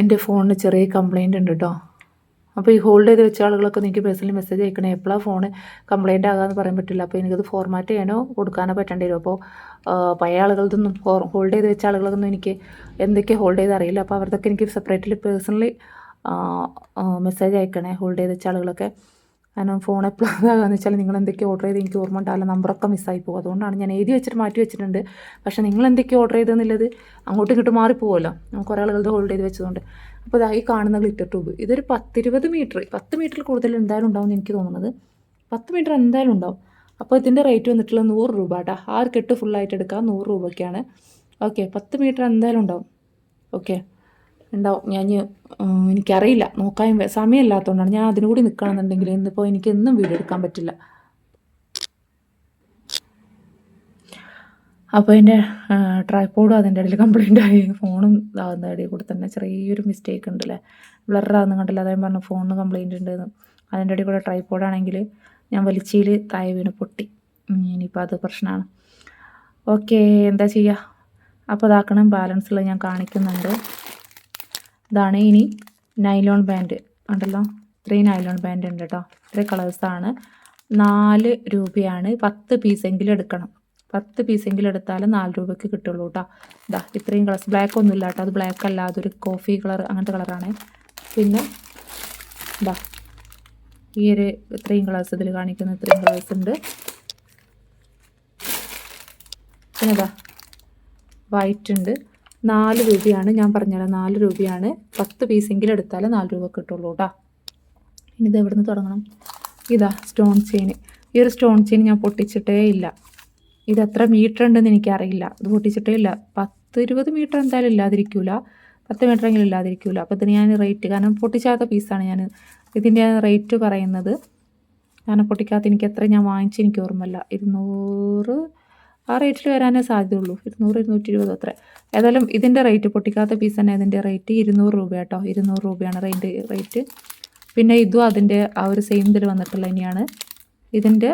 എന്റെ ഫോണിന് ചെറിയ കംപ്ലൈന്റ് ഉണ്ട് കേട്ടോ അപ്പോൾ ഈ ഹോൾഡ് ചെയ്ത് വെച്ച ആളുകളൊക്കെ എനിക്ക് പേഴ്സണലി മെസ്സേജ് അയക്കണേ. എപ്പോഴാണ് ഫോണ് കംപ്ലൈന്റ് ആകാമെന്ന് പറയാൻ പറ്റില്ല. അപ്പോൾ എനിക്കത് ഫോർമാറ്റ് ചെയ്യാനോ കൊടുക്കാനോ പറ്റേണ്ടി വരും. അപ്പോൾ പഴയ ആളുകളതൊന്നും ഹോൾഡ് ചെയ്ത് വെച്ച ആളുകളൊന്നും എനിക്ക് എന്തൊക്കെ ഹോൾഡ് ചെയ്ത് അറിയില്ല. അപ്പോൾ അവർക്കൊക്കെ എനിക്ക് സെപ്പറേറ്റ്ലി പേഴ്സണലി മെസ്സേജ് അയക്കണേ ഹോൾഡ് ചെയ്ത് വെച്ച ആളുകളൊക്കെ. കാരണം ഫോൺ എപ്പോഴാണെന്ന് വെച്ചാൽ നിങ്ങൾ എന്തൊക്കെ ഓർഡർ ചെയ്ത് എനിക്ക് ഓർമ്മ ഉണ്ടാവില്ല നമ്പറൊക്കെ മിസ്സായി പോകും. അതുകൊണ്ടാണ് ഞാൻ എഴുതി വെച്ചിട്ട് മാറ്റി വെച്ചിട്ടുണ്ട്. പക്ഷേ നിങ്ങൾ എന്തൊക്കെ ഓർഡർ ചെയ്തെന്നുള്ളത് അങ്ങോട്ടും ഇങ്ങോട്ടും മാറിപ്പോവുമല്ലോ കുറേ ആളുകളുടെ ഹോൾഡ് ചെയ്ത് വെച്ചതുകൊണ്ട്. അപ്പോൾ ഇതായി കാണുന്ന ഗ്ലിറ്റർ ട്യൂബ് ഇതൊരു പത്തിരുപത് മീറ്റർ പത്ത് മീറ്ററിൽ കൂടുതൽ എന്തായാലും ഉണ്ടാവും എന്ന് എനിക്ക് തോന്നുന്നത്. പത്ത് മീറ്റർ എന്തായാലും ഉണ്ടാവും. അപ്പോൾ ഇതിന്റെ റേറ്റ് വന്നിട്ടുള്ളത് നൂറ് രൂപ കേട്ടോ ആറ് കെട്ട് ഫുള്ളായിട്ട് എടുക്കാം. നൂറ് രൂപയ്ക്കാണ്. ഓക്കെ പത്ത് മീറ്റർ എന്തായാലും ഉണ്ടാവും. ഓക്കെ ഉണ്ടാവും. ഞാൻ എനിക്കറിയില്ല. നോക്കാൻ സമയമില്ലാത്തതുകൊണ്ടാണ് ഞാൻ അതിനുകൂടി നിൽക്കണമെന്നുണ്ടെങ്കിൽ ഇന്നിപ്പോൾ എനിക്ക് എന്നും വീഡിയോ എടുക്കാൻ പറ്റില്ല. അപ്പോൾ എന്റെ ട്രൈപ്പോഡും അതിന്റെ ഇടയിൽ കംപ്ലൈന്റ് ആയി. ഫോണും ഇതാകുന്ന ഇടയിൽ കൂടെ തന്നെ ചെറിയൊരു മിസ്റ്റേക്ക് ഉണ്ട് അല്ലേ ബ്ലറാകുന്നു കണ്ടില്ല. അതേ പറഞ്ഞു ഫോണിന് കംപ്ലൈന്റ് ഉണ്ടെന്ന് അതിന്റെ ഇടയിൽ കൂടെ ട്രൈപ്പോഡാണെങ്കിൽ ഞാൻ വലിച്ചയിൽ താഴെ വീണ് പൊട്ടി. ഇനിയിപ്പോൾ അത് പ്രശ്നമാണ്. ഓക്കെ എന്താ ചെയ്യുക അപ്പോൾ ഇതാക്കണം. ബാലൻസുള്ള ഞാൻ കാണിക്കുന്നുണ്ട്. ഇതാണ് ഇനി നൈലോൺ ബാൻഡ് ഉണ്ടല്ലോ ഇത്രയും നൈലോൺ ബാൻഡ് ഉണ്ട് കേട്ടോ ഇത്രയും കളേഴ്സാണ് നാല് രൂപയാണ്. പത്ത് പീസെങ്കിലും എടുക്കണം. പത്ത് പീസെങ്കിലും എടുത്താൽ നാല് രൂപയ്ക്ക് കിട്ടുള്ളൂ കേട്ടോ ഇതാ ഇത്രയും കളേഴ്സ് ബ്ലാക്ക് ഒന്നുമില്ല കേട്ടോ അത് ബ്ലാക്ക് അല്ല. അതൊരു കോഫി കളർ അങ്ങനത്തെ കളറാണ് പിന്നെ ഇതാ ഈ ഒരു ഇത്രയും കളേഴ്സ് ഇതിൽ കാണിക്കുന്ന ഇത്രയും കളേഴ്സ് ഉണ്ട്. പിന്നെ ഇതാ വൈറ്റ് ഉണ്ട്. നാല് രൂപയാണ് ഞാൻ പറഞ്ഞാലോ നാല് രൂപയാണ്. പത്ത് പീസെങ്കിലും എടുത്താൽ നാല് രൂപ കിട്ടുള്ളൂ കേട്ടോ ഇനി ഇത് എവിടെ നിന്ന് തുടങ്ങണം? ഇതാ സ്റ്റോൺ ചെയിൻ. ഈ ഒരു സ്റ്റോൺ ചെയിൻ ഞാൻ പൊട്ടിച്ചിട്ടേ ഇല്ല. ഇത് എത്ര മീറ്റർ ഉണ്ടെന്ന് എനിക്കറിയില്ല. ഇത് പൊട്ടിച്ചിട്ടേ ഇല്ല. പത്ത് ഇരുപത് മീറ്റർ എന്തായാലും ഇല്ലാതിരിക്കൂല. പത്ത് മീറ്റർ എങ്കിലും ഇല്ലാതിരിക്കൂല. അപ്പോൾ ഇതിന് ഞാൻ റേറ്റ് കാരണം പൊട്ടിച്ചാത്ത പീസാണ് ഞാൻ ഇതിന്റെ റേറ്റ് പറയുന്നത്. കാരണം പൊട്ടിക്കാത്ത എനിക്ക് എത്ര ഞാൻ വാങ്ങിച്ച് എനിക്ക് ഓർമ്മയില്ല. ഇരുന്നൂറ് ആ റേറ്റിൽ വരാനേ സാധ്യതയുള്ളൂ. ഇരുന്നൂറ് ഇരുന്നൂറ്റി ഇരുപത് അത്ര. ഏതായാലും ഇതിന്റെ റേറ്റ് പൊട്ടിക്കാത്ത പീസ് തന്നെ ഇതിന്റെ റേറ്റ് ഇരുന്നൂറ് രൂപ കേട്ടോ ഇരുന്നൂറ് രൂപയാണ് റേറ്റ് റേറ്റ്. പിന്നെ ഇതും അതിന്റെ ആ ഒരു സെയിം ഇതിൽ വന്നിട്ടുള്ള തന്നെയാണ് ഇതിന്റെ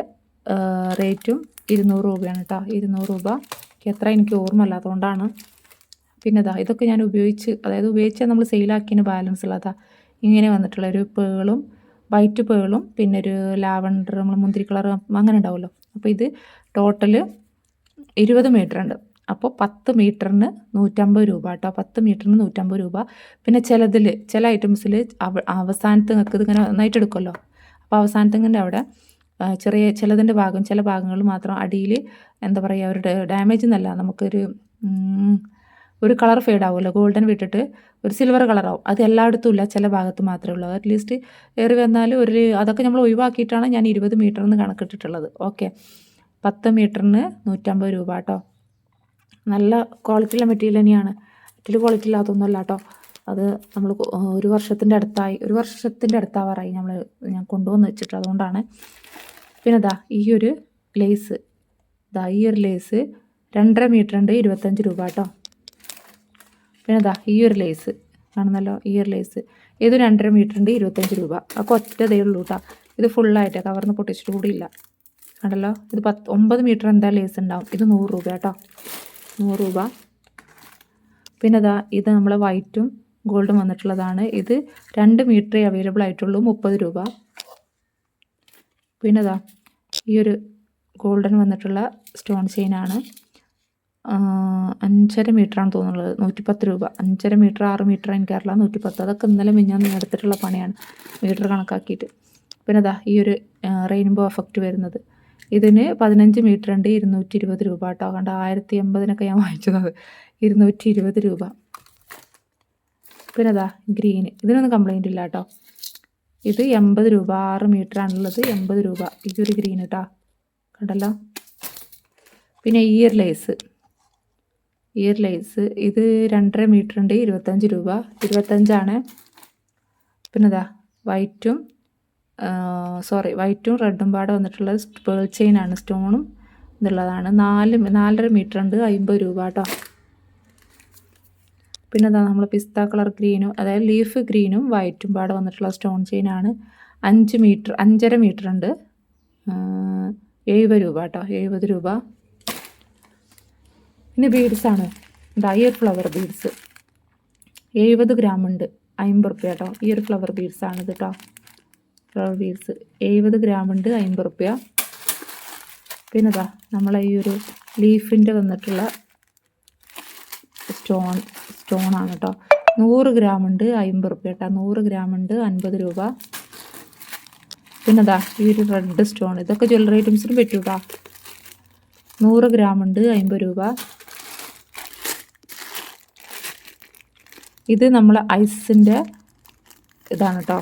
റേറ്റും ഇരുന്നൂറ് രൂപയാണ് കേട്ടോ ഇരുന്നൂറ് രൂപ. എത്ര എനിക്ക് അതുകൊണ്ടാണ്. പിന്നെ ഇതാ ഇതൊക്കെ ഞാൻ ഉപയോഗിച്ച് അതായത് ഉപയോഗിച്ച് നമ്മൾ സെയിലാക്കിയതിന് ബാലൻസ് ഉള്ളതാ ഇങ്ങനെ വന്നിട്ടുള്ള ഒരു പേളും വൈറ്റ് പേളും പിന്നെ ഒരു ലാവണ്ടർ നമ്മൾ മുന്തിരി കളർ അങ്ങനെ ഉണ്ടാവുമല്ലോ. അപ്പോൾ ഇത് ടോട്ടൽ ഇരുപത് മീറ്റർ ഉണ്ട് അപ്പോൾ പത്ത് മീറ്ററിന് നൂറ്റമ്പത് രൂപ കേട്ടോ. പത്ത് മീറ്ററിന് നൂറ്റമ്പത് രൂപ. പിന്നെ ചിലതിൽ ചില ഐറ്റംസിൽ അവസാനത്ത് നിങ്ങൾക്ക് ഇതിങ്ങനെ നന്നായിട്ട് എടുക്കുമല്ലോ. അപ്പോൾ അവസാനത്തിങ്ങനെ അവിടെ ചെറിയ ചിലതിന്റെ ഭാഗം ചില ഭാഗങ്ങൾ മാത്രം അടിയിൽ എന്താ പറയുക ഒരു ഡാമേജ് എന്നല്ല നമുക്കൊരു ഒരു കളർ ഫെയ്ഡ് ആവുമല്ലോ ഗോൾഡൻ വിട്ടിട്ട് ഒരു സിൽവർ കളറാവും. അത് എല്ലായിടത്തും ഇല്ല ചില ഭാഗത്ത് മാത്രമേ ഉള്ളൂ. അറ്റ്ലീസ്റ്റ് ഏറി വന്നാൽ ഒരു അതൊക്കെ നമ്മൾ ഒഴിവാക്കിയിട്ടാണ് ഞാൻ ഇരുപത് മീറ്ററിന് കണക്കിട്ടിട്ടുള്ളത്. ഓക്കെ. പത്ത് മീറ്ററിന് നൂറ്റമ്പത് രൂപ കേട്ടോ. നല്ല ക്വാളിറ്റിയുള്ള മെറ്റീരിയൽ തന്നെയാണ്. മറ്റൊരു ക്വാളിറ്റി ഇല്ലാത്തൊന്നുമല്ല കേട്ടോ. അത് നമ്മൾ ഒരു വർഷത്തിന്റെ അടുത്തായി ഒരു വർഷത്തിന്റെ അടുത്താവാറായി നമ്മൾ ഞാൻ കൊണ്ടുവന്ന് വെച്ചിട്ട് അതുകൊണ്ടാണ്. പിന്നെ ദാ ഈ ഒരു ലേസ്. ദാ ഈ ഒരു ലേസ് രണ്ടര മീറ്റർ ഉണ്ട് ഇരുപത്തഞ്ച് രൂപ കേട്ടോ. പിന്നെ ദാ ഈ ഒരു ലേസ്. കാണുന്നല്ലോ ഈ ഒരു ലേസ്. ഇത് രണ്ടര മീറ്റർ ഉണ്ട് ഇരുപത്തഞ്ച് രൂപ. അപ്പോൾ ഒറ്റതേ ഉള്ളൂ കേട്ടോ. ഇത് ഫുള്ളായിട്ട് കവർന്ന് പൊട്ടിച്ചിട്ട് കൂടിയില്ല. കണ്ടല്ലോ ഇത് പത്ത് ഒമ്പത് മീറ്റർ എന്താ ലേസ് ഉണ്ടാവും. ഇത് നൂറ് രൂപ കേട്ടോ. നൂറ് രൂപ. പിന്നെ ഇതാ ഇത് നമ്മൾ വൈറ്റും ഗോൾഡും വന്നിട്ടുള്ളതാണ്. ഇത് രണ്ട് മീറ്ററേ അവൈലബിൾ ആയിട്ടുള്ളൂ മുപ്പത് രൂപ. പിന്നെ ഇതാ ഈ ഒരു ഗോൾഡൻ വന്നിട്ടുള്ള സ്റ്റോൺ ചെയിനാണ് അഞ്ചര മീറ്ററാണ് തോന്നുന്നത്. നൂറ്റിപ്പത്ത് രൂപ. അഞ്ചര മീറ്റർ ആറ് മീറ്റർ എനിക്കറിയില്ല നൂറ്റിപ്പത്ത്. അതൊക്കെ ഇന്നലെ മിഞ്ഞാന്ന് ഞാൻ എടുത്തിട്ടുള്ള പണിയാണ്. മീറ്റർ കണക്കാക്കിയിട്ട്. പിന്നെ ഇതാ ഈ ഒരു റെയിൻബോ എഫക്റ്റ് വരുന്നത്. ഇതിന് പതിനഞ്ച് മീറ്റർ ഉണ്ട് ഇരുന്നൂറ്റി ഇരുപത് രൂപ കേട്ടോ. കണ്ട? ആയിരത്തി എൺപതിനൊക്കെ ഞാൻ വാങ്ങിച്ചത്. ഇരുന്നൂറ്റി ഇരുപത് രൂപ. പിന്നെ അതാ ഗ്രീന് ഇതിനൊന്നും കംപ്ലൈന്റ് ഇല്ല കേട്ടോ. ഇത് എൺപത് രൂപ. ആറ് മീറ്റർ ആണുള്ളത് എൺപത് രൂപ. ഈ ഒരു ഗ്രീൻ കേട്ടോ. കണ്ടല്ലോ? പിന്നെ ഇയർ ലൈസ് ഇയർ ലൈസ് ഇത് രണ്ടര മീറ്റർ ഉണ്ട് ഇരുപത്തഞ്ച് രൂപ. ഇരുപത്തഞ്ചാണ്. പിന്നെ ഇതാ വൈറ്റും സോറി വൈറ്റും റെഡും പാടെ വന്നിട്ടുള്ള പേൾ ആണ് സ്റ്റോണും എന്നുള്ളതാണ് നാല് നാലര മീറ്റർ ഉണ്ട് അമ്പത് രൂപ കേട്ടോ പിന്നെ അതാ നമ്മൾ പിസ്ത കളർ ഗ്രീനും അതായത് ലീഫ് ഗ്രീനും വൈറ്റും പാടെ വന്നിട്ടുള്ള സ്റ്റോൺ ചെയിൻ ആണ്. അഞ്ച് മീറ്റർ അഞ്ചര മീറ്റർ ഉണ്ട്. എഴുപത് രൂപ കേട്ടോ എഴുപത് രൂപ. പിന്നെ ബീഡ്സാണ് ഇതാ ഇയർ ഫ്ലവർ ബീഡ്സ് എഴുപത് ഗ്രാം ഉണ്ട് അമ്പത് റുപ്യ കേട്ടോ ഈ ഒരു ഫ്ലവർ ബീഡ്സ് ആണ് ഇത് കേട്ടോ ഫ്ലവർ ബീഡ്സ് എഴുപത് ഗ്രാം ഉണ്ട് അമ്പത് റുപ്യ. പിന്നെ ഇതാ നമ്മളെ ഈ ഒരു ലീഫിന്റെ വന്നിട്ടുള്ള സ്റ്റോൺ സ്റ്റോണാണ് കേട്ടോ നൂറ് ഗ്രാം ഉണ്ട് അമ്പത് റുപ്യ കേട്ടോ നൂറ് ഗ്രാം ഉണ്ട് അൻപത് രൂപ. പിന്നെ അതാ ഈ ഒരു റെഡ് സ്റ്റോൺ ഇതൊക്കെ ജ്വല്ലറി ഐറ്റംസിനും പറ്റൂ കേട്ടോ നൂറ് ഗ്രാം ഉണ്ട് അമ്പത് രൂപ. ഇത് നമ്മൾ ഐസിന്റെ ഇതാണ് കേട്ടോ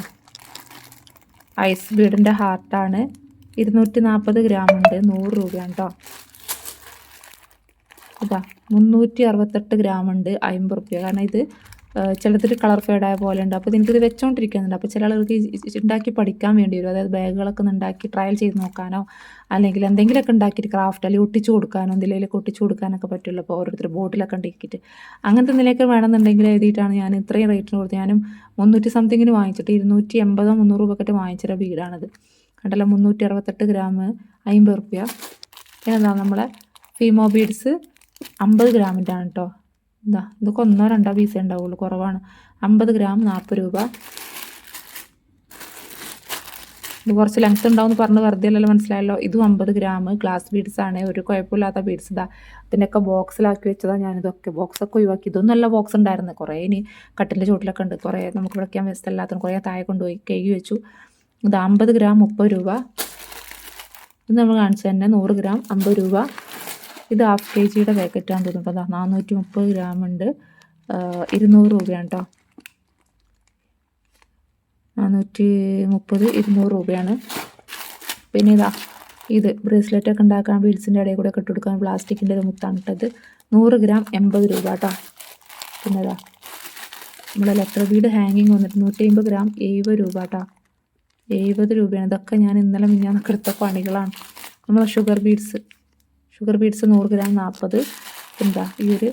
ഐസ് ബീഡിന്റെ ഹാർട്ടാണ്. ഇരുന്നൂറ്റി നാൽപ്പത് ഗ്രാം ഉണ്ട്. നൂറ് രൂപയാണ് കേട്ടോ ഇതാ മുന്നൂറ്റി അറുപത്തെട്ട് ഗ്രാം ഉണ്ട്. അമ്പത് റുപ്യ. കാരണം ഇത് ചിലത്തിൽ കളർ ഫേഡായ പോലെ ഉണ്ട്. അപ്പോൾ എനിക്കിത് വെച്ചുകൊണ്ടിരിക്കുന്നുണ്ട് അപ്പോൾ ചില ആളുകൾക്ക് ഉണ്ടാക്കി പഠിക്കാൻ വേണ്ടി വരും. അതായത് ബാഗുകളൊക്കെ ഉണ്ടാക്കി ട്രയൽ ചെയ്ത് നോക്കാനോ അല്ലെങ്കിൽ എന്തെങ്കിലുമൊക്കെ ഉണ്ടാക്കിയിട്ട് ക്രാഫ്റ്റ് അല്ലെങ്കിൽ ഒട്ടിച്ചു കൊടുക്കാനോ എന്തെങ്കിലും ഒട്ടിച്ചു കൊടുക്കാനൊക്കെ പറ്റുള്ളൂ. അപ്പോൾ ഓരോരുത്തർ ബോട്ടിലൊക്കെ ഉണ്ടാക്കിയിട്ട് അങ്ങനത്തെ എന്തെങ്കിലുമൊക്കെ വേണമെന്നുണ്ടെങ്കിൽ എഴുതിയിട്ടാണ് ഞാൻ ഇത്രയും റേറ്റിന് കൊടുത്ത് ഞാനും മുന്നൂറ്റി സംതിങ്ങിന് വാങ്ങിച്ചിട്ട് ഇരുന്നൂറ്റി എൺപതോ മുന്നൂറ് രൂപക്കൊക്കെ വാങ്ങിച്ചിട്ട് വീടാണിത്. കണ്ടല്ലോ മുന്നൂറ്റി അറുപത്തെട്ട് ഗ്രാം അമ്പത് റുപ്യ. പിന്നെന്താ നമ്മളെ ഫീമോ ബീഡ്സ് അമ്പത് ഗ്രാമിന്റെ ആണ് കേട്ടോ എന്താ ഇതൊക്കെ ഒന്നോ രണ്ടോ പീസേ ഉണ്ടാവുള്ളൂ കുറവാണ്. അമ്പത് ഗ്രാം നാൽപ്പത് രൂപ. ഇത് കുറച്ച് ലെങ്ത് ഉണ്ടാവും എന്ന് പറഞ്ഞ് വെറുതെ അല്ലല്ലോ മനസ്സിലായല്ലോ. ഇതും അമ്പത് ഗ്രാം. ഗ്ലാസ് ബീഡ്സ് ആണ്. ഒരു കുഴപ്പമില്ലാത്ത ബീഡ്സ് ഇതാ ഇതിന്റെയൊക്കെ ബോക്സിലാക്കി വെച്ചതാണ് ഞാനിതൊക്കെ. ബോക്സൊക്കെ ഒഴിവാക്കി. ഇതൊന്നും നല്ല ബോക്സ് ഉണ്ടായിരുന്നു. കുറേ ഇനി കട്ടിന്റെ ചുവട്ടിലൊക്കെ ഉണ്ട്. കുറേ നമുക്ക് വിളിക്കാൻ വ്യവസ്ഥ കുറേ താഴെ കൊണ്ടുപോയി കഴുകി വെച്ചു. ഇത് അമ്പത് ഗ്രാം മുപ്പത് രൂപ. ഇത് നമ്മൾ കാണിച്ചു തന്നെ നൂറ് ഗ്രാം അമ്പത് രൂപ. ഇത് ഹാഫ് കെ ജിയുടെ പാക്കറ്റാണ് തോന്നുന്നു കേട്ടോ. നാനൂറ്റി മുപ്പത് ഗ്രാം ഉണ്ട് ഇരുന്നൂറ് രൂപയാണ് കേട്ടോ. നാനൂറ്റി മുപ്പത് ഇരുന്നൂറ് രൂപയാണ്. പിന്നെ ഇതാ ഇത് ബ്രേസ്ലെറ്റ് ഒക്കെ ഉണ്ടാക്കാൻ ബീഡ്സിന്റെ ഇടയിൽ കൂടെ ഒക്കെ കൊടുക്കാൻ പ്ലാസ്റ്റിക്കിന്റെ ഒരു മുത്താണ് കേട്ടത് നൂറ് ഗ്രാം എൺപത് രൂപ കേട്ടോ. പിന്നെ ഇതാ നമ്മുടെ ലെറ്റർ ബീഡ് ഹാങ്ങിങ് വന്നിട്ട് നൂറ്റി അമ്പത് ഗ്രാം എഴുപത് രൂപ കേട്ടോ. എഴുപത് രൂപയാണ്. ഇതൊക്കെ ഞാൻ ഇന്നലെ മിഞ്ഞാന്നൊക്കെ എടുത്ത പണികളാണ്. നമ്മളെ ഷുഗർ ബീഡ്സ് ഷുഗർ ബീഡ്സ് നൂറ് ഗ്രാം നാൽപ്പത് എന്താ? ഈ ഒരു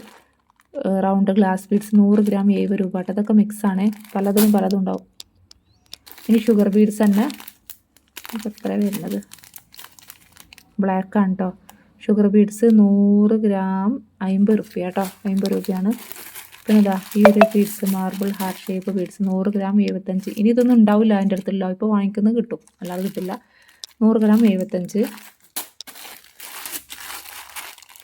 റൗണ്ട് ഗ്ലാസ് ബീഡ്സ് നൂറ് ഗ്രാം എഴുപത് രൂപ. കേട്ടോ അതൊക്കെ മിക്സാണ് പലതും പലതും ഉണ്ടാവും. ഇനി ഷുഗർ ബീഡ്സ് തന്നെ. എത്ര വരുന്നത്. ബ്ലാക്കാണ് കേട്ടോ ഷുഗർ ബീഡ്സ് നൂറ് ഗ്രാം അമ്പത് റുപ്യ കേട്ടോ അമ്പത് രൂപയാണ്. പിന്നെ ഇതാ ഈ ഒരു beads marble heart shape beads നൂറ് ഗ്രാം എഴുപത്തഞ്ച്. ഇനി ഇതൊന്നും ഉണ്ടാവില്ല അതിന്റെ അടുത്തുള്ള. ഇപ്പോൾ വാങ്ങിക്കുന്നത് കിട്ടും. അല്ലാതെ കിട്ടില്ല. നൂറ് ഗ്രാം എഴുപത്തഞ്ച്.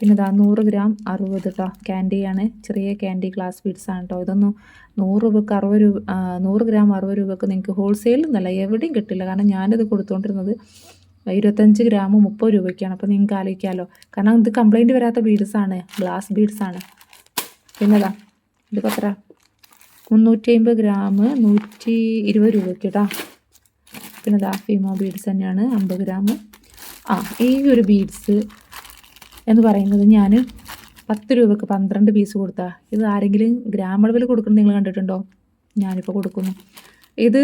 പിന്നെ ഇതാ നൂറ് ഗ്രാം അറുപത് കേട്ടോ ക്യാൻഡിയാണ് ചെറിയ ക്യാൻഡി ഗ്ലാസ് ബീഡ്സ് ആണ് കേട്ടോ ഇതൊന്നും നൂറ് രൂപക്ക് അറുപത് രൂപ നൂറ് ഗ്രാം അറുപത് രൂപക്ക് നിങ്ങൾക്ക് ഹോൾസെയിൽ എന്നല്ല എവിടെയും കിട്ടില്ല. കാരണം ഞാനിത് കൊടുത്തുകൊണ്ടിരുന്നത് ഇരുപത്തഞ്ച് ഗ്രാം മുപ്പത് രൂപയ്ക്കാണ്. അപ്പോൾ നിങ്ങൾക്ക് ആലോചിക്കാമല്ലോ കാരണം ഇത് കംപ്ലൈന്റ് വരാത്ത ബീഡ്സാണ് ഗ്ലാസ് ബീഡ്സാണ് പിന്നെ ഇതാ എത്ര? മുന്നൂറ്റി അമ്പത് ഗ്രാം നൂറ്റി ഇരുപത് രൂപയ്ക്ക് കേട്ടോ പിന്നെ ദാ ഫീമോ ബീഡ്സ് തന്നെയാണ് അമ്പത് ഗ്രാം. ആ ഈ ഒരു ബീഡ്സ് എന്ന് പറയുന്നത് ഞാൻ പത്ത് രൂപക്ക് പന്ത്രണ്ട് പീസ് കൊടുത്താൽ ഇത് ആരെങ്കിലും ഗ്രാം അളവിൽ കൊടുക്കുന്നത് നിങ്ങൾ കണ്ടിട്ടുണ്ടോ? ഞാനിപ്പോൾ കൊടുക്കുന്നു. ഇത്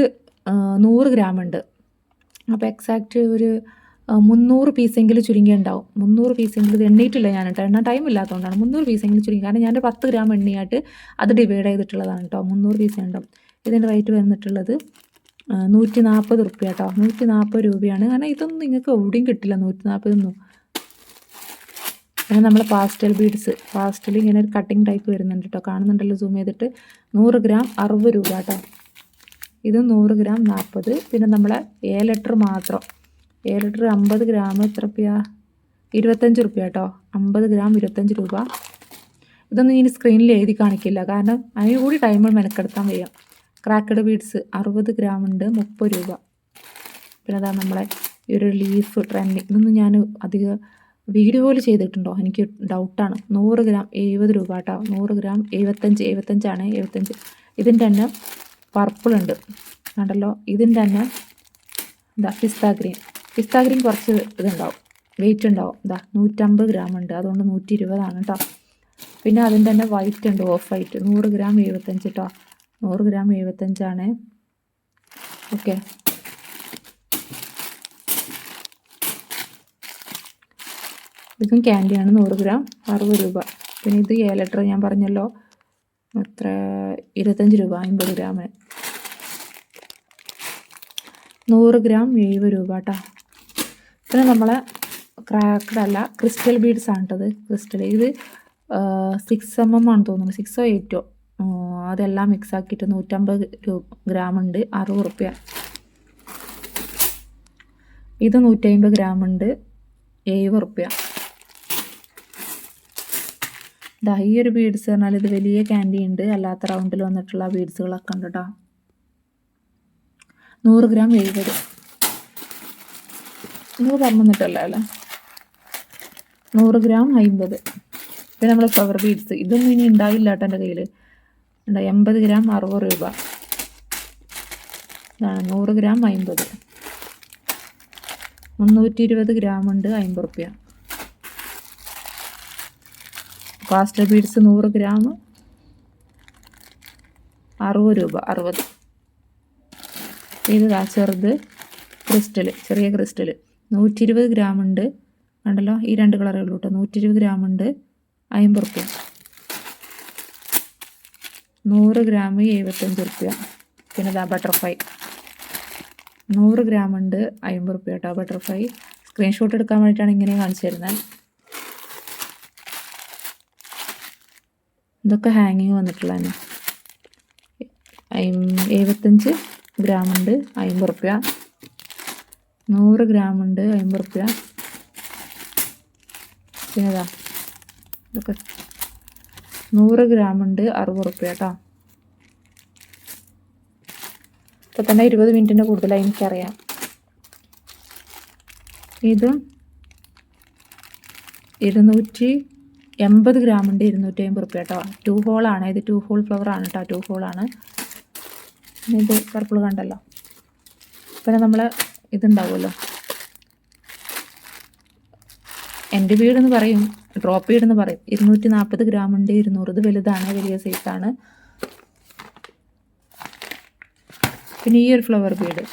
നൂറ് ഗ്രാം ഉണ്ട്. അപ്പോൾ എക്സാക്റ്റ് ഒരു മുന്നൂറ് പീസെങ്കിലും ചുരുങ്ങി ഉണ്ടാവും. മുന്നൂറ് പീസെങ്കിലും ഇത് എണ്ണീട്ടില്ല ഞാൻ കേട്ടോ എണ്ണ ടൈം ഇല്ലാത്തതുകൊണ്ടാണ് മുന്നൂറ് പീസെങ്കിലും ചുരുങ്ങി. കാരണം ഞാൻ പത്ത് ഗ്രാം എണ്ണയായിട്ട് അത് ഡിവൈഡ് ചെയ്തിട്ടുള്ളതാണ് കേട്ടോ മുന്നൂറ് പീസ് ഉണ്ടാവും ഇതിന്റെ റേറ്റ് വന്നിട്ടുള്ളത് നൂറ്റി നാൽപ്പത് റുപ്യ കേട്ടോ നൂറ്റി നാൽപ്പത് രൂപയാണ്. കാരണം ഇതൊന്നും നിങ്ങൾക്ക് എവിടെയും കിട്ടില്ല. നൂറ്റി നാൽപ്പതൊന്നും പിന്നെ നമ്മൾ പാസ്റ്റൽ ബീഡ്സ് പാസ്റ്റൽ ഇങ്ങനെ ഒരു കട്ടിങ് ടൈപ്പ് വരുന്നുണ്ട് കേട്ടോ കാണുന്നുണ്ടല്ലോ സൂം ചെയ്തിട്ട്. നൂറ് ഗ്രാം അറുപത് രൂപ കേട്ടോ ഇത് നൂറ് ഗ്രാം നാൽപ്പത് പിന്നെ നമ്മൾ എ ലെറ്റർ മാത്രം. എ ലെറ്റർ അമ്പത് ഗ്രാം എത്ര റുപ്യ? ഇരുപത്തഞ്ച് റുപ്യ കേട്ടോ അമ്പത് ഗ്രാം ഇരുപത്തഞ്ച് രൂപ. ഇതൊന്നും ഇനി സ്ക്രീനിൽ എഴുതി കാണിക്കില്ല. കാരണം അതിന് കൂടി ടൈമിൽ മെനക്കെടുത്താൻ വയ്യ. ക്രാക്കഡ് ബീഡ്സ് അറുപത് ഗ്രാം ഉണ്ട് മുപ്പത് രൂപ. പിന്നെ അതാ നമ്മളെ ഈ ഒരു ലീഫ് ട്രെൻഡിങ് ഇതൊന്നും ഞാൻ അധികം വീഡിയോ പോലെ ചെയ്തിട്ടുണ്ടോ? എനിക്ക് ഡൗട്ടാണ് നൂറ് ഗ്രാം എഴുപത് രൂപ കേട്ടോ. നൂറ് ഗ്രാം എഴുപത്തഞ്ച് എഴുപത്തഞ്ചാണ്. എഴുപത്തഞ്ച്. ഇതിന്റെ തന്നെ പർപ്പിൾ ഉണ്ട്. കണ്ടല്ലോ? ഇതിന്റെ തന്നെ എന്താ പിസ്ത ഗ്രീൻ. പിസ്ത ഗ്രീൻ കുറച്ച് ഇതുണ്ടാവും. വെയിറ്റ് ഉണ്ടാവും. എന്താ നൂറ്റമ്പത് ഗ്രാം ഉണ്ട്. അതുകൊണ്ട് നൂറ്റി ഇരുപതാണ് കേട്ടോ. പിന്നെ അതിന്റെ തന്നെ വൈറ്റ് ഉണ്ട് ഓഫ് വൈറ്റ് നൂറ് ഗ്രാം എഴുപത്തഞ്ച് കേട്ടോ. നൂറ് ഗ്രാം എഴുപത്തഞ്ചാണ്. ഓക്കെ ഇതും ക്യാൻഡിയാണ് നൂറ് ഗ്രാം അറുപത് രൂപ. പിന്നെ ഇത് ഏലട്ടർ ഞാൻ പറഞ്ഞല്ലോ എത്ര ഇരുപത്തഞ്ച് രൂപ അമ്പത് ഗ്രാമിന്. നൂറ് ഗ്രാം എഴുപത് രൂപ കേട്ടോ പിന്നെ നമ്മളെ ക്രാക്കഡ് അല്ല ക്രിസ്റ്റൽ ബീഡ്സ് ആണ് കേട്ടത് ക്രിസ്റ്റൽ ഇത് സിക്സ് എം എം ആണ് തോന്നുന്നത് സിക്സോ എയ്റ്റോ അതെല്ലാം മിക്സ് ആക്കിയിട്ട് നൂറ്റമ്പത് രൂപ ഗ്രാമുണ്ട് അറുപത് റുപ്യ. ഇത് നൂറ്റമ്പത് ഗ്രാം ഉണ്ട് എഴുപത് റുപ്യ. ദാ ഈ ഒരു ബീഡ്സ് പറഞ്ഞാൽ ഇത് വലിയ ക്യാൻഡി ഉണ്ട്. അല്ലാത്ത റൗണ്ടിൽ വന്നിട്ടുള്ള ബീഡ്സുകളൊക്കെ ഉണ്ട് കേട്ടോ നൂറ് ഗ്രാം എഴുപത്. നിങ്ങൾ പറഞ്ഞു തന്നിട്ടല്ല അല്ലേ? നൂറ് ഗ്രാം അമ്പത് പിന്നെ നമ്മൾ ഫ്ലവർ ബീഡ്സ് ഇതൊന്നും ഇനി ഉണ്ടാവില്ല കേട്ടോ എന്റെ കയ്യിൽ ഉണ്ട് എൺപത് ഗ്രാം അറുപത് രൂപ. ഇതാണ് നൂറ് ഗ്രാം അമ്പത് മുന്നൂറ്റി ഇരുപത് ഗ്രാം ഉണ്ട് അമ്പത് റുപ്യ. കാസ്റ്റർ ബീഡ്സ് നൂറ് ഗ്രാം അറുപത് രൂപ അറുപത്. ഇതാ ചെറുത് ക്രിസ്റ്റൽ ചെറിയ ക്രിസ്റ്റൽ നൂറ്റി ഇരുപത് ഗ്രാം ഉണ്ട്. കണ്ടല്ലോ? ഈ രണ്ട് കളറേ ഉള്ളൂ കേട്ടോ നൂറ്റി ഇരുപത് ഗ്രാം ഉണ്ട്. അമ്പത് റുപ്യ. നൂറ് ഗ്രാം എഴുപത്തഞ്ച് റുപ്യ. പിന്നെ ഇതാ ബട്ടർഫ്ലൈ നൂറ് ഗ്രാം ഉണ്ട്. അമ്പത് റുപ്യ കേട്ടോ ബട്ടർഫ്ലൈ സ്ക്രീൻഷോട്ട് എടുക്കാൻ വേണ്ടിയിട്ടാണ് ഇങ്ങനെ കാണിച്ചു തരുന്നത് ഇതൊക്കെ ഹാങ്ങിങ് വന്നിട്ടുള്ളതാണ് എഴുപത്തഞ്ച് ഗ്രാം ഉണ്ട് അമ്പത് റുപ്യ. നൂറ് ഗ്രാം ഉണ്ട് അമ്പത് റുപ്യ. പിന്നെ ഇതാ ഇതൊക്കെ നൂറ് ഗ്രാം ഉണ്ട് അറുപത് റുപ്യ കേട്ടോ. ഇപ്പം തന്നെ ഇരുപത് മിനിറ്റിന്റെ കൂടുതലായി എനിക്കറിയാം. ഇതും ഇരുന്നൂറ്റി എൺപത് ഗ്രാമിന്റെ ഇരുന്നൂറ്റി അമ്പത് റുപ്യ കേട്ടോ. ടു ഹോളാണ് ഇത് ടു ഹോൾ ഫ്ലവർ ആണ് കേട്ടോ. ടു ഹോളാണ് ഇത് പർപ്പിൾ കണ്ടല്ലോ. പിന്നെ നമ്മൾ ഇതുണ്ടാവുമല്ലോ. എന്റെ വീടെന്ന് പറയും ഡ്രോപ്പ് വീടെന്ന് പറയും. ഇരുന്നൂറ്റി നാൽപ്പത് ഗ്രാം ഉണ്ട് ഇരുന്നൂറ് ഇത് വലുതാണ് വലിയ സൈസാണ് പിന്നെ ഈ ഒരു ഫ്ലവർ ബീഡ്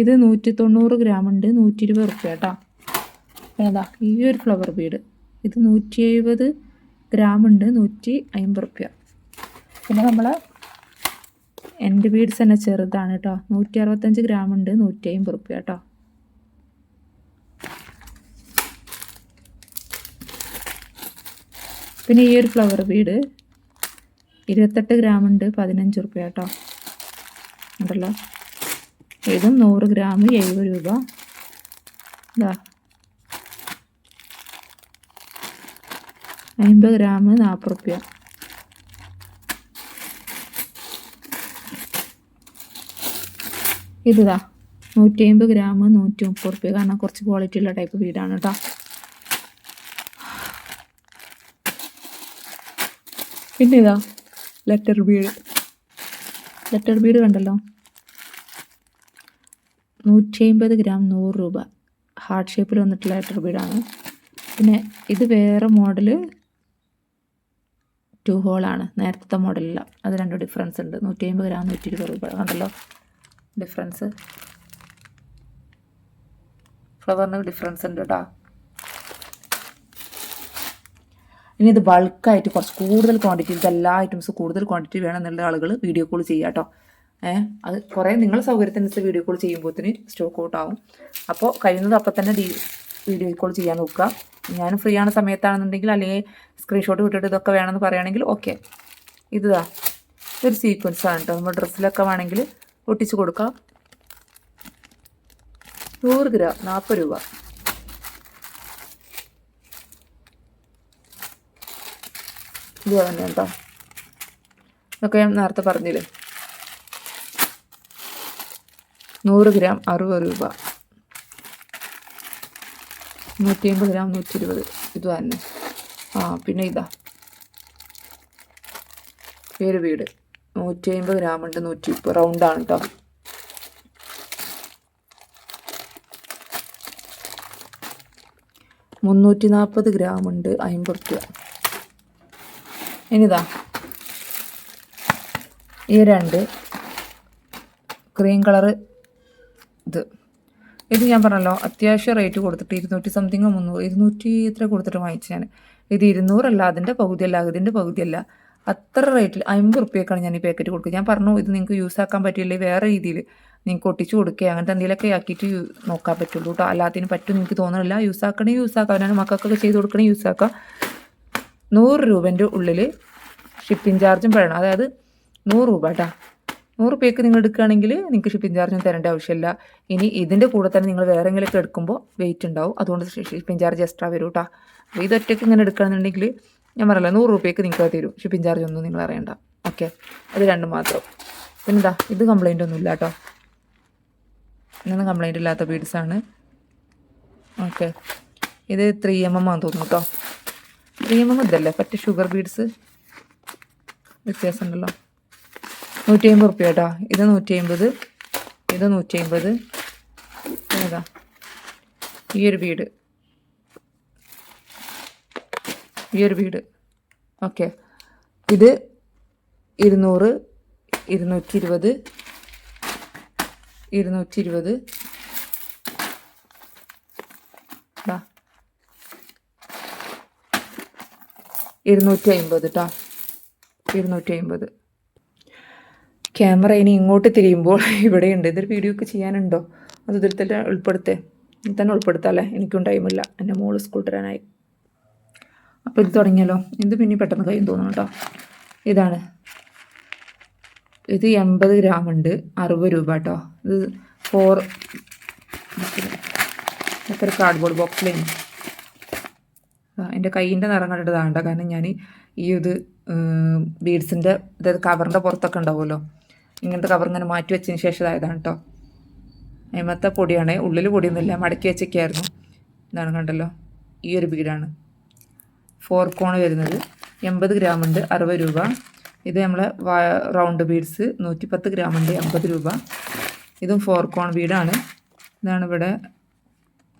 ഇത് നൂറ്റി തൊണ്ണൂറ് ഗ്രാമുണ്ട് നൂറ്റി ഇരുപത് റുപ്യ കേട്ടോ. ഏതാ ഈ ഒരു ഫ്ലവർ ബീഡ് ഇത് നൂറ്റി എഴുപത് ഗ്രാം ഉണ്ട് നൂറ്റി അമ്പത് റുപ്യ. പിന്നെ നമ്മൾ എന്റെ ബീഡ്സ് തന്നെ ചെറുതാണ് കേട്ടോ നൂറ്റി അറുപത്തഞ്ച് ഗ്രാമുണ്ട് നൂറ്റി അമ്പത് റുപ്യ കേട്ടോ പിന്നെ ഈ ഒരു ഫ്ലവർ ബീഡ് ഇരുപത്തെട്ട് ഗ്രാം ഉണ്ട് പതിനഞ്ച് റുപ്യ കേട്ടോ ഉണ്ടല്ലോ? ഇതും നൂറ് ഗ്രാം എഴുപത് രൂപ. അമ്പത് ഗ്രാം നാൽപ്പത് റുപ്യ. ഇതാ നൂറ്റി അമ്പത് ഗ്രാം നൂറ്റി മുപ്പത് റുപ്യ. കാരണം കുറച്ച് ക്വാളിറ്റി ഉള്ള ടൈപ്പ് വീടാണ് കേട്ടോ പിന്നെ ഇതാ ലെറ്റർ ബീഡ് ലെറ്റർ ബീഡ് കണ്ടല്ലോ? നൂറ്റി അമ്പത് ഗ്രാം നൂറ് രൂപ. ഹാർട്ട് ഷേപ്പിൽ വന്നിട്ടുള്ള ലെറ്റർ ബീഡാണ് പിന്നെ ഇത് വേറെ മോഡൽ ടു ഹോളാണ് നേരത്തെ മോഡലില്ല അത് രണ്ട് ഡിഫറൻസ് ഉണ്ട്. നൂറ്റി അമ്പത് ഗ്രാം നൂറ്റി ഇരുപത് രൂപ. കണ്ടല്ലോ? ഡിഫറൻസ് ഫ്ലവറിന് ഡിഫറൻസ് ഉണ്ട് കേട്ടോ ഇനി ഇത് ബൾക്കായിട്ട് കുറച്ച് കൂടുതൽ ക്വാണ്ടിറ്റി എല്ലാ ഐറ്റംസ് കൂടുതൽ ക്വാണ്ടിറ്റി വേണമെന്നുള്ള ആളുകൾ വീഡിയോ കോൾ ചെയ്യുക കേട്ടോ ഏഹ് അത് കുറേ നിങ്ങളുടെ സൗകര്യത്തിനനുസരിച്ച് വീഡിയോ കോൾ ചെയ്യുമ്പോഴത്തേന് സ്റ്റോക്ക് ഔട്ട് ആവും. അപ്പോൾ കഴിയുന്നത് അപ്പം തന്നെ വീഡിയോ കോൾ ചെയ്യാൻ നോക്കുക. ഞാൻ ഫ്രീ ആണ് സമയത്താണെന്നുണ്ടെങ്കിൽ അല്ലെങ്കിൽ സ്ക്രീൻഷോട്ട് വിട്ടിട്ട് ഇതൊക്കെ വേണമെന്ന് പറയുകയാണെങ്കിൽ ഓക്കെ ഇതാ ഇതൊരു സീക്വൻസ് ആണ് കേട്ടോ നമ്മൾ ഡ്രസ്സിലൊക്കെ വേണമെങ്കിൽ ഒട്ടിച്ച് കൊടുക്കാം. നൂറ് ഗ്രാം നാൽപ്പത് രൂപ. ഇത് തന്നെ കേട്ടോ ഇതൊക്കെ ഞാൻ നേരത്തെ പറഞ്ഞില്ലേ? നൂറ് ഗ്രാം അറുപത് രൂപ. നൂറ്റി അമ്പത് ഗ്രാം നൂറ്റി ഇരുപത് ഇത് തന്നെ. ആ പിന്നെ ഇതാ. പേര് വീട്. നൂറ്റി അമ്പത് ഗ്രാം ഉണ്ട് നൂറ്റി മുപ്പത് റൗണ്ടാണ് കേട്ടോ മുന്നൂറ്റി നാൽപ്പത് ഗ്രാം ഉണ്ട് അമ്പത് രൂപ ഇനിതാ ഈ രണ്ട് ക്രീം കളറ് ഇത്. ഇത് ഞാൻ പറഞ്ഞല്ലോ അത്യാവശ്യം റേറ്റ് കൊടുത്തിട്ട് ഇരുന്നൂറ്റി സംതിങ് മുന്നൂറ് ഇരുന്നൂറ്റി എത്ര കൊടുത്തിട്ട് വാങ്ങിച്ചാണ് ഇത് ഇരുന്നൂറല്ല അതിന്റെ പകുതിയല്ല അതിന്റെ പകുതിയല്ല. അത്ര റേറ്റിൽ അമ്പത് റുപ്യക്കാണ് ഞാൻ ഈ പാക്കറ്റ് കൊടുക്കുക ഞാൻ പറഞ്ഞു ഇത് നിങ്ങൾക്ക് യൂസ് ആക്കാൻ പറ്റില്ലേ വേറെ രീതിയിൽ നിങ്ങൾക്ക് ഒട്ടിച്ച് കൊടുക്കുക അങ്ങനത്തെ എന്തെങ്കിലുമൊക്കെ ആക്കിയിട്ട് നോക്കാൻ പറ്റുള്ളൂ കേട്ടോ അല്ലാത്തതിന് പറ്റും നിങ്ങൾക്ക് തോന്നുന്നില്ല യൂസ് ആക്കണേ യൂസ് ആക്കാം. അവനാണ് മക്കൾക്കൊക്കെ ചെയ്ത് കൊടുക്കണേ യൂസ് ആക്കാം. നൂറ് രൂപേന്റെ ഉള്ളിൽ ഷിപ്പിംഗ് ചാർജും വേണം അതായത് നൂറ് രൂപ കേട്ടോ നൂറ് പേക്ക് നിങ്ങൾ എടുക്കുകയാണെങ്കിൽ നിങ്ങൾക്ക് ഷിപ്പിംഗ് ചാർജൊന്നും തരേണ്ട ആവശ്യമില്ല. ഇനി ഇതിന്റെ കൂടെ തന്നെ നിങ്ങൾ വേറെ എങ്കിലൊക്കെ എടുക്കുമ്പോൾ വെയിറ്റ് ഉണ്ടാവും. അതുകൊണ്ട് ഷിപ്പിംഗ് ചാർജ് എക്സ്ട്രാ വരും കേട്ടോ അപ്പോൾ ഇതൊറ്റയ്ക്ക് ഇങ്ങനെ എടുക്കുകയാണെന്നുണ്ടെങ്കിൽ ഞാൻ പറയല്ല നൂറ് രൂപയ്ക്ക് നിങ്ങൾക്ക് തരും. ഷിപ്പിംഗ് ചാർജ് ഒന്നും നിങ്ങൾ അറിയണ്ട. ഓക്കെ. അത് രണ്ടും മാത്രം. പിന്നെന്താ? ഇത് കംപ്ലൈന്റ് ഒന്നും ഇല്ല കേട്ടോ ഇന്നും കംപ്ലൈന്റ് ഇല്ലാത്ത ബീഡ്സാണ് ഓക്കെ. ഇത് ത്രീ എം എം ആണെന്ന് തോന്നുന്നു കേട്ടോ ത്രീ എം എം ഇതല്ലേ? പറ്റ ഷുഗർ ബീഡ്സ് വ്യത്യാസമുണ്ടല്ലോ. നൂറ്റി അമ്പത് റുപ്യ കേട്ടോ. ഇത് നൂറ്റി അമ്പത് ഇത് നൂറ്റി അമ്പത് ഏതാ ഈ ഒരു വീട്. ഈ ഒരു വീട്. ഓക്കെ. ഇത് ഇരുന്നൂറ് ഇരുന്നൂറ്റി ഇരുപത് ഇരുന്നൂറ്റി ഇരുപത് ഇരുന്നൂറ്റി അമ്പത് കേട്ടോ ഇരുന്നൂറ്റി അമ്പത് ക്യാമറ ഇനി ഇങ്ങോട്ട് തിരിയുമ്പോൾ ഇവിടെയുണ്ട് ഇതൊരു വീഡിയോ ഒക്കെ ചെയ്യാനുണ്ടോ? അത് ഇതിൽ തന്നെ ഉൾപ്പെടുത്തേ. തന്നെ ഉൾപ്പെടുത്താല്ലേ എനിക്കും ടൈമില്ല എന്റെ മോൾ സ്കൂൾ തരാനായി. അപ്പോൾ ഇത് തുടങ്ങിയല്ലോ ഇത് പിന്നെ പെട്ടെന്ന് കഴിയും തോന്നുന്നു കേട്ടോ. ഇതാണ്. ഇത് എൺപത് ഗ്രാം ഉണ്ട്. അറുപത് രൂപ കേട്ടോ. ഇത് ഫോർ എത്ര കാർഡ്ബോർഡ് ബോക്സിലാണ് എന്റെ കൈയിന്റെ നിറം കണ്ടിട്ട് കാരണം ഞാൻ ഈ ഇത് ബീഡ്സിന്റെ അതായത് കവറിന്റെ പുറത്തൊക്കെ ഉണ്ടാവുമല്ലോ. ഇങ്ങനത്തെ കവർ ഇങ്ങനെ മാറ്റി വെച്ചതിന് ശേഷം ഇതായതാണ് കേട്ടോ അതിമത്തെ പൊടിയാണ്. ഉള്ളിൽ പൊടിയൊന്നുമില്ല. മടക്കി വെച്ചൊക്കെയായിരുന്നു. ഇതാണ് കണ്ടല്ലോ. ഈ ഒരു ബീഡാണ് ഫോർ കോൺ വരുന്നത്. എൺപത് ഗ്രാം ഉണ്ട്. അറുപത് രൂപ. ഇത് നമ്മളെ റൗണ്ട് ബീഡ്സ് നൂറ്റിപ്പത്ത് ഗ്രാം ഉണ്ട്. എൺപത് രൂപ. ഇതും ഫോർ കോൺ ബീഡാണ് ഇതാണ് ഇവിടെ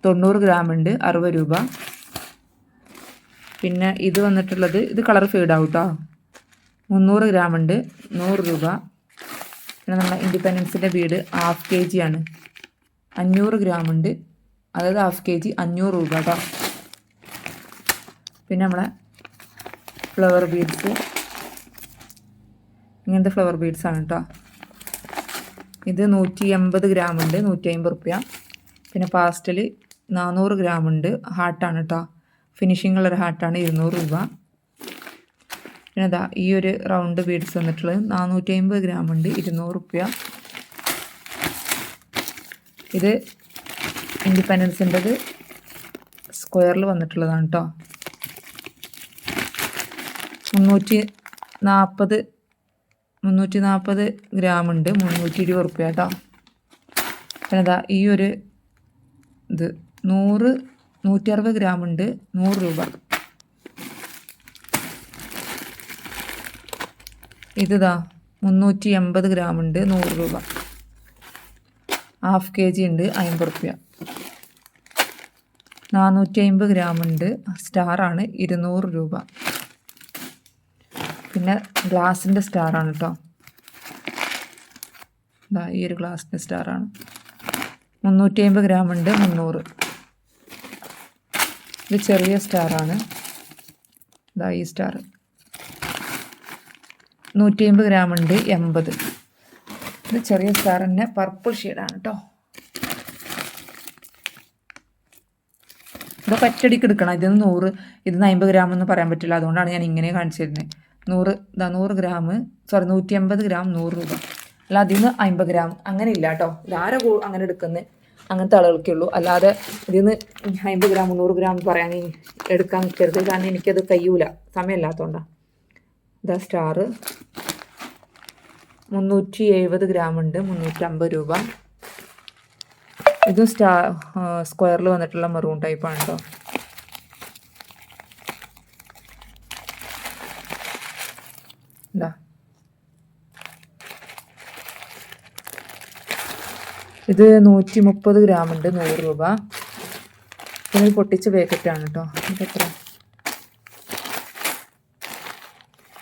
തൊണ്ണൂറ് ഗ്രാം ഉണ്ട്. അറുപത് രൂപ. പിന്നെ ഇത് വന്നിട്ടുള്ളത് ഇത് കളർ ഫീഡ് ആവും കേട്ടോ മുന്നൂറ് ഗ്രാം ഉണ്ട്. നൂറ് രൂപ. പിന്നെ നമ്മുടെ ഇൻഡിപെൻഡൻസിന്റെ ബീഡ് ഹാഫ് കെ ജി ആണ്. അഞ്ഞൂറ് ഗ്രാം ഉണ്ട്. അതായത് ഹാഫ് കെ ജി അഞ്ഞൂറ് രൂപ കേട്ടോ. പിന്നെ നമ്മളെ ഫ്ലവർ ബീഡ്സ് ഇങ്ങനത്തെ ഫ്ലവർ ബീഡ്സ് ആണ് കേട്ടോ. ഇത് നൂറ്റി എൺപത് ഗ്രാം ഉണ്ട് നൂറ്റി അമ്പത് റുപ്യ. പിന്നെ പാസ്റ്റൽ നാനൂറ് ഗ്രാം ഉണ്ട്. ഹാർട്ടാണ് കേട്ടോ. ഫിനിഷിംഗ് ഉള്ളൊരു ഹാർട്ടാണ് ഇരുന്നൂറ് രൂപ. പിന്നെ അതാ ഈ ഒരു റൗണ്ട് ബീഡ്സ് വന്നിട്ടുള്ളത് നാനൂറ്റി അമ്പത് ഗ്രാം ഉണ്ട് ഇരുന്നൂറ് റുപ്യ ഇത് ഇൻഡിപെൻഡൻസിന്റെത് സ്ക്വയറിൽ വന്നിട്ടുള്ളതാണ് കേട്ടോ മുന്നൂറ്റി നാൽപ്പത് മുന്നൂറ്റി നാൽപ്പത് ഗ്രാം ഉണ്ട് മുന്നൂറ്റി ഇരുപത് റുപ്യ കേട്ടോ പിന്നെ ഇതാ ഈ ഒരു ഇത് നൂറ് നൂറ്റി അറുപത് ഗ്രാം ഉണ്ട് നൂറ് രൂപ. ഇതാ മുന്നൂറ്റി എൺപത് ഗ്രാം ഉണ്ട് നൂറ് രൂപ. ഹാഫ് കെ ജി ഉണ്ട് അമ്പത് റുപ്യ. നാനൂറ്റി അമ്പത് ഗ്രാം ഉണ്ട് സ്റ്റാറാണ് ഇരുന്നൂറ് രൂപ. പിന്നെ ഗ്ലാസിന്റെ സ്റ്റാറാണ് കേട്ടോ ഇതാ ഈ ഒരു ഗ്ലാസിന്റെ സ്റ്റാറാണ് മുന്നൂറ്റി അമ്പത് ഗ്രാം ഉണ്ട് മുന്നൂറ്. ഇത് ചെറിയ സ്റ്റാറാണ് ഇതാ ഈ സ്റ്റാർ. നൂറ്റി അമ്പത് ഗ്രാം ഉണ്ട് എൺപത്. ഇത് ചെറിയ തന്നെ. പർപ്പിൾ ഷെയ്ഡാണ് കേട്ടോ ഇതൊക്കെ ഒറ്റടിക്ക് എടുക്കണം. ഇതിന് നൂറ് ഇത് അമ്പത് ഗ്രാം എന്ന് പറയാൻ പറ്റില്ല. അതുകൊണ്ടാണ് ഞാൻ ഇങ്ങനെ കാണിച്ചിരുന്നത് നൂറ് ഇതാ നൂറ് ഗ്രാം. സോറി നൂറ്റി അമ്പത് ഗ്രാം നൂറ് രൂപ. അല്ല അതിൽ നിന്ന് അമ്പത് ഗ്രാം. അങ്ങനെ ഇല്ല കേട്ടോ ഇതാരെ അങ്ങനെ എടുക്കുന്നത് അങ്ങനത്തെ ആളുകൾക്കേ ഉള്ളൂ. അല്ലാതെ ഇതിൽ നിന്ന് അമ്പത് ഗ്രാം നൂറ് ഗ്രാം പറയാൻ എടുക്കാൻ നിൽക്കരുത് കാരണം എനിക്കത് കഴിയൂല സമയമില്ലാത്തതുകൊണ്ടാണ് ഇതാ സ്റ്റാർ. മുന്നൂറ്റി എഴുപത് ഗ്രാം ഉണ്ട് മുന്നൂറ്റമ്പത് രൂപ. ഇതും സ്റ്റാ സ്ക്വയറിൽ വന്നിട്ടുള്ള മെറൂൺ ടൈപ്പാണ് കേട്ടോ എന്താ ഇത്. നൂറ്റി മുപ്പത് ഗ്രാം ഉണ്ട് നൂറ് രൂപ. പിന്നെ പൊട്ടിച്ച പാക്കറ്റാണ് കേട്ടോ ഇതെത്ര?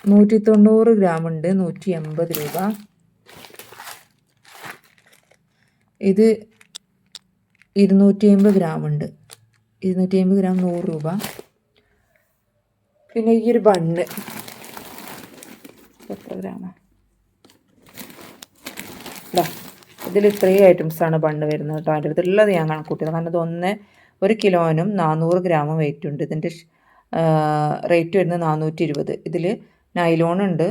നൂറ്റി തൊണ്ണൂറ് ഗ്രാം ഉണ്ട് നൂറ്റി എൺപത് രൂപ. ഇത് ഇരുന്നൂറ്റി അമ്പത് ഗ്രാം ഉണ്ട് ഇരുന്നൂറ്റി അമ്പത് ഗ്രാം നൂറ് രൂപ. പിന്നെ ഈ ഒരു ബണ്ണ്. എത്ര ഗ്രാമാണ് ഇതാ ഇതിൽ ഇത്രയും ഐറ്റംസാണ് ബണ്ണ് വരുന്നത് കേട്ടോ. അതിന്റെ അടുത്തുള്ളത് ഞാൻ കണക്കൂട്ടിയത്. കാരണം ഇതൊന്ന് ഒരു കിലോനും നാനൂറ് ഗ്രാമും വെയിറ്റ് ഉണ്ട്. ഇതിന്റെ റേറ്റ് വരുന്നത് നാനൂറ്റി ഇരുപത് ഇതിൽ നൈലോൺ ഉണ്ട്.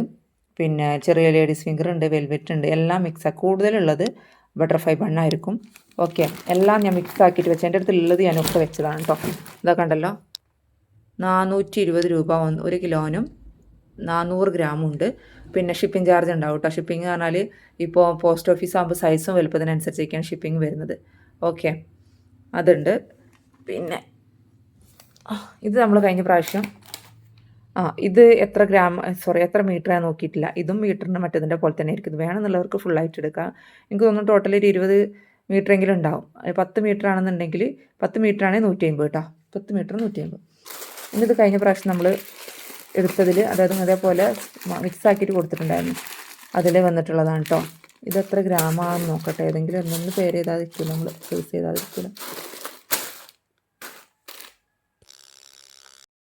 പിന്നെ ചെറിയ ലേഡീസ് ഫിംഗർ ഉണ്ട് വെൽവെറ്റ് ഉണ്ട്. എല്ലാം മിക്സാണ് കൂടുതലുള്ളത് ബട്ടർഫ്ലൈ ബണ്ണായിരിക്കും ഓക്കെ എല്ലാം ഞാൻ മിക്സ് ആക്കിയിട്ട് വെച്ചു. എന്റെ അടുത്തുള്ളത് ഞാനൊക്കെ വെച്ചതാണ് കേട്ടോ ഇതാ കണ്ടല്ലോ. നാനൂറ്റി ഇരുപത് രൂപ ഒരു കിലോനും നാനൂറ് ഗ്രാമും ഉണ്ട്. പിന്നെ ഷിപ്പിംഗ് ചാർജ് ഉണ്ടാവും കേട്ടോ ഷിപ്പിംഗ് എന്ന് പറഞ്ഞാൽ ഇപ്പോൾ പോസ്റ്റ് ഓഫീസ് ആകുമ്പോൾ സൈസും വലുപ്പത്തിനനുസരിച്ചൊക്കെയാണ് ഷിപ്പിംഗ് വരുന്നത്. ഓക്കെ അതുണ്ട്. പിന്നെ ഇത് നമ്മൾ കഴിഞ്ഞ പ്രാവശ്യം ആ ഇത് എത്ര ഗ്രാം സോറി എത്ര മീറ്ററാണ് നോക്കിയിട്ടില്ല. ഇതും മീറ്ററിന് മറ്റേതിന്റെ പോലെ തന്നെ ഇത് വേണമെന്നുള്ളവർക്ക് ഫുള്ളായിട്ട് എടുക്കാം. എനിക്ക് തോന്നുന്നു ടോട്ടൽ ഒരു ഇരുപത് മീറ്ററെങ്കിലും ഉണ്ടാവും. അത് പത്ത് മീറ്റർ ആണെന്നുണ്ടെങ്കിൽ പത്ത് മീറ്റർ ആണെങ്കിൽ നൂറ്റി അമ്പത് കേട്ടോ. പത്ത് മീറ്റർ നൂറ്റി അമ്പത് ഇന്നിത് കഴിഞ്ഞ പ്രാവശ്യം നമ്മൾ എടുത്തതിൽ അതായത് അതേപോലെ മിക്സ് ആക്കിയിട്ട് കൊടുത്തിട്ടുണ്ടായിരുന്നു. അതിൽ വന്നിട്ടുള്ളതാണ് കേട്ടോ ഇത് എത്ര ഗ്രാമാണെന്ന് നോക്കട്ടെ. ഏതെങ്കിലും ഒന്നൊന്ന് പേര് ചെയ്താതിരിക്കും നമ്മൾ? യൂസ് ചെയ്താതിരിക്കില്ല